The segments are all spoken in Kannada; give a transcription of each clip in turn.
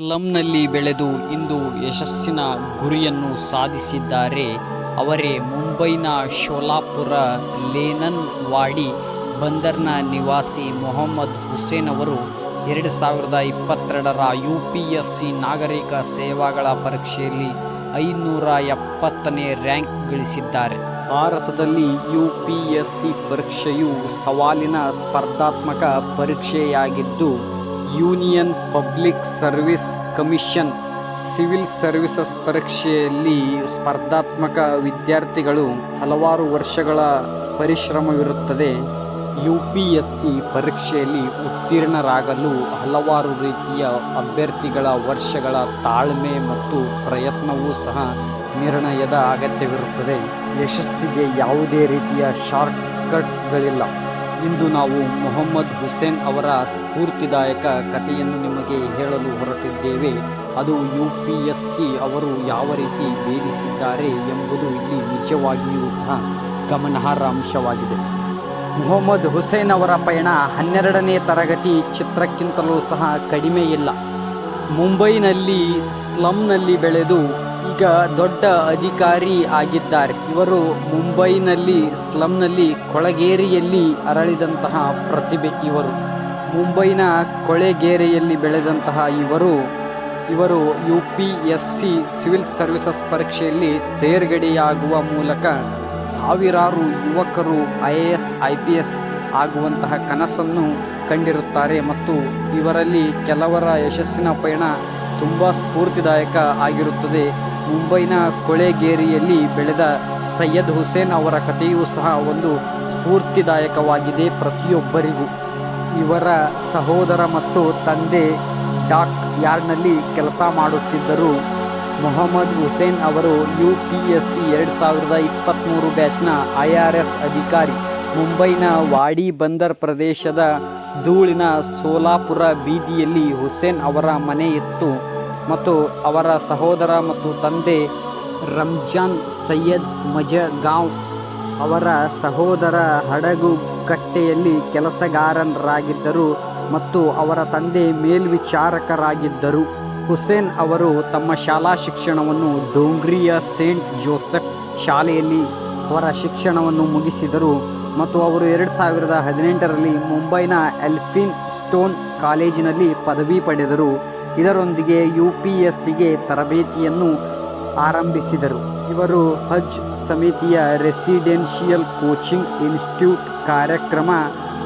ಸ್ಲಂನಲ್ಲಿ ಬೆಳೆದು ಇಂದು ಯಶಸ್ಸಿನ ಗುರಿಯನ್ನು ಸಾಧಿಸಿದ್ದಾರೆ. ಅವರೇ ಮುಂಬೈನ ಶೋಲಾಪುರ ಲೇನನ್ ವಾಡಿ ಬಂದರ್ನ ನಿವಾಸಿ ಮೊಹಮ್ಮದ್ ಹುಸೇನ್ ಅವರು ಎರಡು ಸಾವಿರದ ಇಪ್ಪತ್ತೆರಡರ ಯು ಪಿ ಎಸ್ ಸಿ ನಾಗರಿಕ ಸೇವಾಗಳ ಪರೀಕ್ಷೆಯಲ್ಲಿ ಐನೂರ ಎಪ್ಪತ್ತನೇ ರ್ಯಾಂಕ್ ಗಳಿಸಿದ್ದಾರೆ. ಭಾರತದಲ್ಲಿ ಯು ಪಿ ಎಸ್ ಸಿ ಪರೀಕ್ಷೆಯು ಸವಾಲಿನ ಸ್ಪರ್ಧಾತ್ಮಕ ಪರೀಕ್ಷೆಯಾಗಿದ್ದು Union Public Service Commission civil services ಪರೀಕ್ಷೆಯಲ್ಲಿ ಸ್ಪರ್ಧಾತ್ಮಕ ವಿದ್ಯಾರ್ಥಿಗಳು ಹಲವಾರು ವರ್ಷಗಳ ಪರಿಶ್ರಮವಿರುತ್ತದೆ. ಯು ಪಿ ಎಸ್ ಸಿ ಪರೀಕ್ಷೆಯಲ್ಲಿ ಉತ್ತೀರ್ಣರಾಗಲು ಹಲವಾರು ರೀತಿಯ ಅಭ್ಯರ್ಥಿಗಳ ವರ್ಷಗಳ ತಾಳ್ಮೆ ಮತ್ತು ಪ್ರಯತ್ನವೂ ಸಹ ನಿರ್ಣಯದ ಅಗತ್ಯವಿರುತ್ತದೆ. ಯಶಸ್ಸಿಗೆ ಯಾವುದೇ ರೀತಿಯ ಶಾರ್ಟ್ಕಟ್ಗಳಿಲ್ಲ. ಇಂದು ನಾವು ಮೊಹಮ್ಮದ್ ಹುಸೇನ್ ಅವರ ಸ್ಫೂರ್ತಿದಾಯಕ ಕಥೆಯನ್ನು ನಿಮಗೆ ಹೇಳಲು ಹೊರಟಿದ್ದೇವೆ. ಅದು ಯು ಪಿ ಎಸ್ ಸಿ ಅವರು ಯಾವ ರೀತಿ ಭೇದಿಸಿದ್ದಾರೆ ಎಂಬುದು ಇಲ್ಲಿ ನಿಜವಾಗಿಯೂ ಸಹ ಗಮನಾರ್ಹ ಅಂಶವಾಗಿದೆ ಮೊಹಮ್ಮದ್ ಹುಸೇನ್ ಅವರ ಪಯಣ ಹನ್ನೆರಡನೇ ತರಗತಿ ಚಿತ್ರಕ್ಕಿಂತಲೂ ಸಹ ಕಡಿಮೆ ಇಲ್ಲ ಮುಂಬೈನಲ್ಲಿ ಸ್ಲಮ್ನಲ್ಲಿ ಬೆಳೆದು ಈಗ ದೊಡ್ಡ ಅಧಿಕಾರಿ ಆಗಿದ್ದಾರೆ. ಇವರು ಮುಂಬೈನಲ್ಲಿ ಸ್ಲಮ್ನಲ್ಲಿ ಕೊಳಗೇರಿಯಲ್ಲಿ ಅರಳಿದಂತಹ ಪ್ರತಿಭೆ ಇವರು. ಮುಂಬೈನ ಕೊಳೆಗೇರಿಯಲ್ಲಿ ಬೆಳೆದಂತಹ ಇವರು ಇವರು U P S C civil services ಪರೀಕ್ಷೆಯಲ್ಲಿ ತೇರ್ಗಡೆಯಾಗುವ ಮೂಲಕ ಸಾವಿರಾರು ಯುವಕರು I A S, I P S ಆಗುವಂತಹ ಕನಸನ್ನು ಕಂಡಿರುತ್ತಾರೆ ಮತ್ತು ಇವರಲ್ಲಿ ಕೆಲವರ ಯಶಸ್ಸಿನ ಪಯಣ ತುಂಬ ಸ್ಫೂರ್ತಿದಾಯಕ ಆಗಿರುತ್ತದೆ. ಮುಂಬೈನ ಕೊಳೆಗೇರಿಯಲ್ಲಿ ಬೆಳೆದ ಸೈಯದ್ ಹುಸೇನ್ ಅವರ ಕಥೆಯೂ ಸಹ ಒಂದು ಸ್ಫೂರ್ತಿದಾಯಕವಾಗಿದೆ ಪ್ರತಿಯೊಬ್ಬರಿಗೂ. ಇವರ ಸಹೋದರ ಮತ್ತು ತಂದೆ ಡಾಕ್ ಯಾರ್ಡ್ನಲ್ಲಿ ಕೆಲಸ ಮಾಡುತ್ತಿದ್ದರು? ಮೊಹಮ್ಮದ್ ಹುಸೇನ್ ಅವರು ಯು ಪಿ ಎಸ್ ಸಿ ಎರಡು ಸಾವಿರದ ಇಪ್ಪತ್ತ್ಮೂರು ಬ್ಯಾಚ್ನ ಐ ಆರ್ ಎಸ್ ಅಧಿಕಾರಿ. ಮುಂಬೈನ ವಾಡಿ ಬಂದರ್ ಪ್ರದೇಶದ ಧೂಳಿನ ಸೋಲಾಪುರ ಬೀದಿಯಲ್ಲಿ ಹುಸೇನ್ ಅವರ ಮನೆ ಇತ್ತು ಮತ್ತು ಅವರ ಸಹೋದರ ಮತ್ತು ತಂದೆ ರಂಜಾನ್ ಸೈಯದ್ ಮಜಗಾಂವ್ ಅವರ ಸಹೋದರ ಹಡಗು ಕಟ್ಟೆಯಲ್ಲಿ ಕೆಲಸಗಾರರಾಗಿದ್ದರು ಮತ್ತು ಅವರ ತಂದೆ ಮೇಲ್ವಿಚಾರಕರಾಗಿದ್ದರು. ಹುಸೇನ್ ಅವರು ತಮ್ಮ ಶಾಲಾ ಶಿಕ್ಷಣವನ್ನು ಡೋಂಗ್ರಿಯ ಸೇಂಟ್ ಜೋಸೆಫ್ ಶಾಲೆಯಲ್ಲಿ ಅವರ ಶಿಕ್ಷಣವನ್ನು ಮುಗಿಸಿದರು ಮತ್ತು ಅವರು ಎರಡು ಸಾವಿರದ ಹದಿನೆಂಟರಲ್ಲಿ ಮುಂಬೈನ ಎಲ್ಫಿನ್ ಸ್ಟೋನ್ ಕಾಲೇಜಿನಲ್ಲಿ ಪದವಿ ಪಡೆದರು. ಇದರೊಂದಿಗೆ ಯು ಪಿ ಎಸ್ಸಿಗೆ ತರಬೇತಿಯನ್ನು ಆರಂಭಿಸಿದರು. ಇವರು ಹಜ್ ಸಮಿತಿಯ ರೆಸಿಡೆನ್ಷಿಯಲ್ ಕೋಚಿಂಗ್ ಇನ್ಸ್ಟಿಟ್ಯೂಟ್ ಕಾರ್ಯಕ್ರಮ,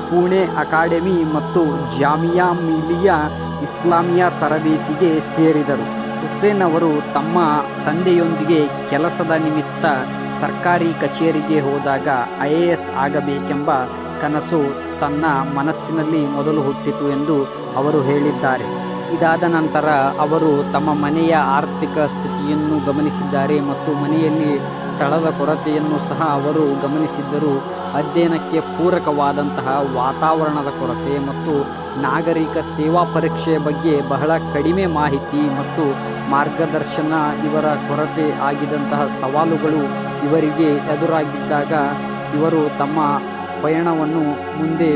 ಪುಣೆ ಅಕಾಡೆಮಿ ಮತ್ತು ಜಾಮಿಯಾ ಮಿಲಿಯಾ ಇಸ್ಲಾಮಿಯಾ ತರಬೇತಿಗೆ ಸೇರಿದರು. ಹುಸೇನ್ ಅವರು ತಮ್ಮ ತಂದೆಯೊಂದಿಗೆ ಕೆಲಸದ ನಿಮಿತ್ತ ಸರ್ಕಾರಿ ಕಚೇರಿಗೆ ಹೋದಾಗ ಐ ಎ ಎಸ್ ಆಗಬೇಕೆಂಬ ಕನಸು ತನ್ನ ಮನಸ್ಸಿನಲ್ಲಿ ಮೊದಲು ಹುಟ್ಟಿತು ಎಂದು ಅವರು ಹೇಳಿದ್ದಾರೆ. ಇದಾದ ನಂತರ ಅವರು ತಮ್ಮ ಮನೆಯ ಆರ್ಥಿಕ ಸ್ಥಿತಿಯನ್ನು ಗಮನಿಸಿದ್ದಾರೆ ಮತ್ತು ಮನೆಯಲ್ಲಿ ಸ್ಥಳದ ಕೊರತೆಯನ್ನು ಸಹ ಅವರು ಗಮನಿಸಿದ್ದರು. ಅಧ್ಯಯನಕ್ಕೆ ಪೂರಕವಾದಂತಹ ವಾತಾವರಣದ ಕೊರತೆ ಮತ್ತು ನಾಗರಿಕ ಸೇವಾ ಪರೀಕ್ಷೆಯ ಬಗ್ಗೆ ಬಹಳ ಕಡಿಮೆ ಮಾಹಿತಿ ಮತ್ತು ಮಾರ್ಗದರ್ಶನ ಇವರ ಕೊರತೆ ಆಗಿದಂತಹ ಸವಾಲುಗಳು ಇವರಿಗೆ ಎದುರಾಗಿದ್ದಾಗ ಇವರು ತಮ್ಮ ಪಯಣವನ್ನು ಮುಂದೆ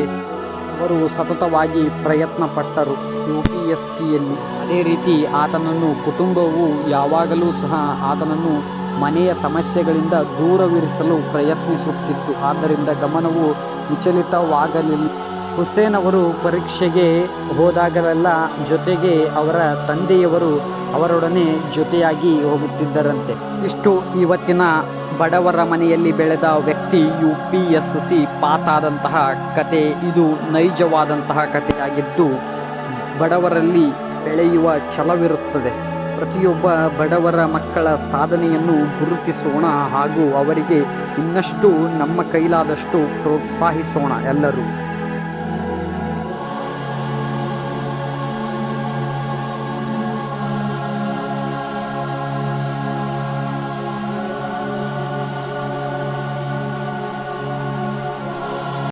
ಅವರು ಸತತವಾಗಿ ಪ್ರಯತ್ನ ಪಟ್ಟರು ಯು ಪಿ ಎಸ್ ಸಿಯಲ್ಲಿ ಅದೇ ರೀತಿ ಆತನನ್ನು ಕುಟುಂಬವು ಯಾವಾಗಲೂ ಸಹ ಆತನನ್ನು ಮನೆಯ ಸಮಸ್ಯೆಗಳಿಂದ ದೂರವಿರಿಸಲು ಪ್ರಯತ್ನಿಸುತ್ತಿತ್ತು. ಆದ್ದರಿಂದ ಗಮನವು ವಿಚಲಿತವಾಗಲಿಲ್ಲ. ಹುಸೇನ್ ಅವರು ಪರೀಕ್ಷೆಗೆ ಹೋದಾಗಲೆಲ್ಲ ಜೊತೆಗೆ ಅವರ ತಂದೆಯವರು ಅವರೊಡನೆ ಜೊತೆಯಾಗಿ ಹೋಗುತ್ತಿದ್ದರಂತೆ. ಇಷ್ಟು ಇವತ್ತಿನ ಬಡವರ ಮನೆಯಲ್ಲಿ ಬೆಳೆದ ವ್ಯಕ್ತಿ ಯು ಪಿ ಎಸ್ ಸಿ ಪಾಸಾದಂತಹ ಕತೆ. ಇದು ನೈಜವಾದಂತಹ ಕಥೆಯಾಗಿದ್ದು ಬಡವರಲ್ಲಿ ಬೆಳೆಯುವ ಛಲವಿರುತ್ತದೆ. ಪ್ರತಿಯೊಬ್ಬ ಬಡವರ ಮಕ್ಕಳ ಸಾಧನೆಯನ್ನು ಗುರುತಿಸೋಣ ಹಾಗೂ ಅವರಿಗೆ ಇನ್ನಷ್ಟು ನಮ್ಮ ಕೈಲಾದಷ್ಟು ಪ್ರೋತ್ಸಾಹಿಸೋಣ ಎಲ್ಲರೂ.